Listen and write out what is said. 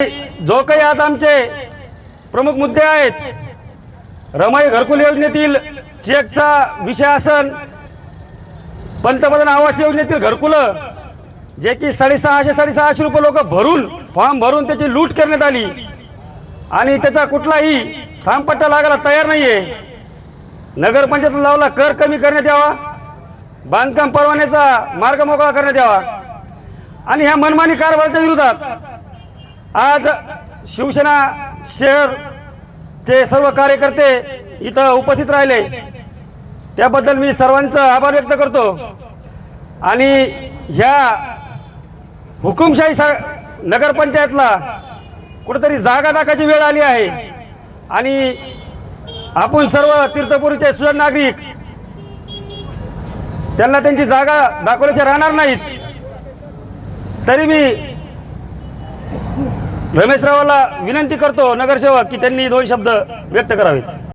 जो काही आज आमचे प्रमुख मुद्दे आहेत रमाई घरकुल योजनेतील चेकचा विषय असन पंतप्रधान आवास योजनेतील घरकुलं जे की साडेसहाशे साडेसहाशे रुपये लोक भरून फॉर्म भरून त्याची लूट करण्यात आली. आणि त्याचा कुठलाही थांबपट्टा लागायला तयार नाही आहे नगरपंचायत लावला कर कमी करण्यात यावा. बांधकाम परवान्याचा मार्ग मोकळा करण्यात यावा. आणि ह्या मनमानी कारभाराच्या विरोधात आज शिवसेना शहरचे सर्व कार्यकर्ते इथं उपस्थित राहिले. त्याबद्दल मी सर्वांचा आभार व्यक्त करतो. आणि ह्या हुकुमशाही सा नगरपंचायतला कुठेतरी जागा दाखायची वेळ आली आहे. आणि आपण सर्व तीर्थपुरीचे सुजन नागरिक त्यांना त्यांची जागा दाखवल्याचे राहणार नाहीत. तरी मी रमेशरावाला विनंती करतो नगरसेवक की त्यांनी दोन शब्द व्यक्त करावेत.